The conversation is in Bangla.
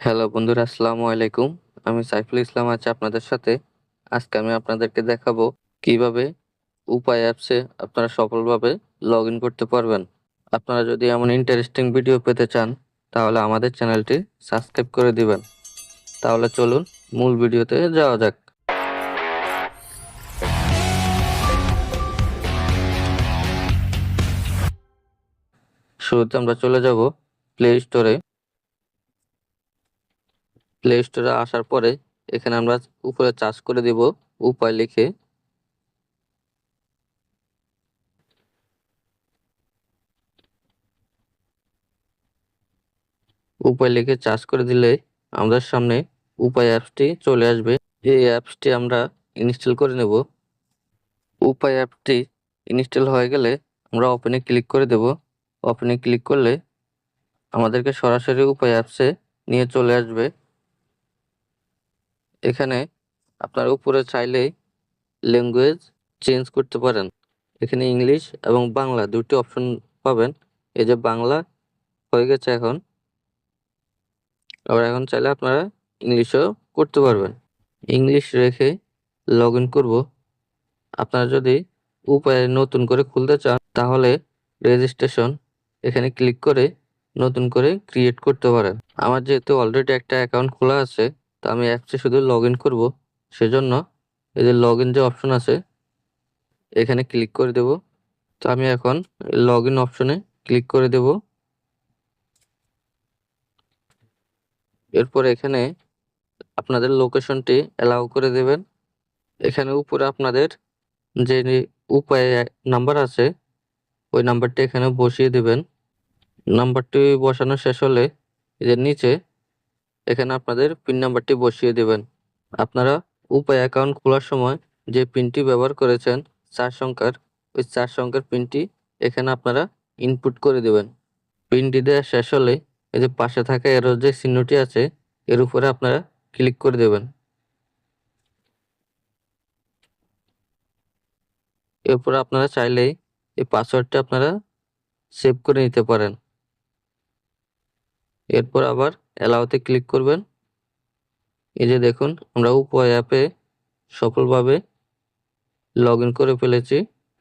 হ্যালো বন্ধুরা, আসসালামু আলাইকুম। আমি সাইফুল ইসলাম আছি আপনাদের সাথে। আজকে আমি আপনাদেরকে দেখাবো কীভাবে উপায় অ্যাপসে আপনারা সফলভাবে লগ ইন করতে পারবেন। আপনারা যদি এমন ইন্টারেস্টিং ভিডিও পেতে চান, তাহলে আমাদের চ্যানেলটি সাবস্ক্রাইব করে দিবেন। তাহলে চলুন মূল ভিডিওতে যাওয়া যাক। শুরুতে আমরা চলে যাব প্লে স্টোরে প্লে স্টোরে আসার পরে এখানে আমরা উপরে চার্জ করে দিব উপায় লিখে। উপায় লিখে চার্জ করে দিলে আমাদের সামনে উপায় অ্যাপসটি চলে আসবে। এই অ্যাপসটি আমরা ইনস্টল করে নেব। উপায় অ্যাপটি ইনস্টল হয়ে গেলে আমরা ওপেনে ক্লিক করে দেব। ওপেনে ক্লিক করলে আমাদেরকে সরাসরি উপায় অ্যাপসে নিয়ে চলে আসবে। এখানে আপনার উপরে চাইলেই ল্যাঙ্গুয়েজ চেঞ্জ করতে পারেন। এখানে ইংলিশ এবং বাংলা দুটি অপশন পাবেন। এই যে বাংলা হয়ে গেছে এখন। আবার এখন চাইলে আপনারা ইংলিশও করতে পারবেন। ইংলিশ রেখে লগ ইন করব। আপনারা যদি উপায় নতুন করে খুলতে চান, তাহলে রেজিস্ট্রেশন এখানে ক্লিক করে নতুন করে ক্রিয়েট করতে পারেন। আমার যেহেতু অলরেডি একটা অ্যাকাউন্ট খোলা আছে তো আমি অ্যাপসে শুধু লগ ইন করব, সেজন্য যে লগ ইন যে অপশন আছে, এখানে ক্লিক করে দেব। তো আমি এখন লগ ইন অপশনে ক্লিক করে দেব। এরপর এখানে আপনাদের লোকেশনটি অ্যালাউ করে দেবেন। এখানে উপরে আপনাদের যে উপায় নাম্বার আছে, ওই নাম্বারটি এখানে বসিয়ে দেবেন। নাম্বারটি বসানো শেষ হলে এদের নিচে এখানে আপনাদের পিন নাম্বারটি বসিয়ে দেবেন। আপনারা উপায় অ্যাকাউন্ট খোলার সময় যে পিনটি ব্যবহার করেছেন, চার সংখ্যার, ওই চার সংখ্যার পিনটি এখানে আপনারা ইনপুট করে দেবেন। পিনটি দেওয়া শেষ হলে এই যে পাশে থাকা এরো যে চিহ্নটি আছে, এর উপরে আপনারা ক্লিক করে দেবেন। এরপর আপনারা চাইলেই এই পাসওয়ার্ডটা আপনারা সেভ করে নিতে পারেন। এরপর আবার অ্যালাউতে ক্লিক করবেন। এই যে দেখুন আমরা উপ অ্যাপে সফলভাবে লগ করে ফেলেছি।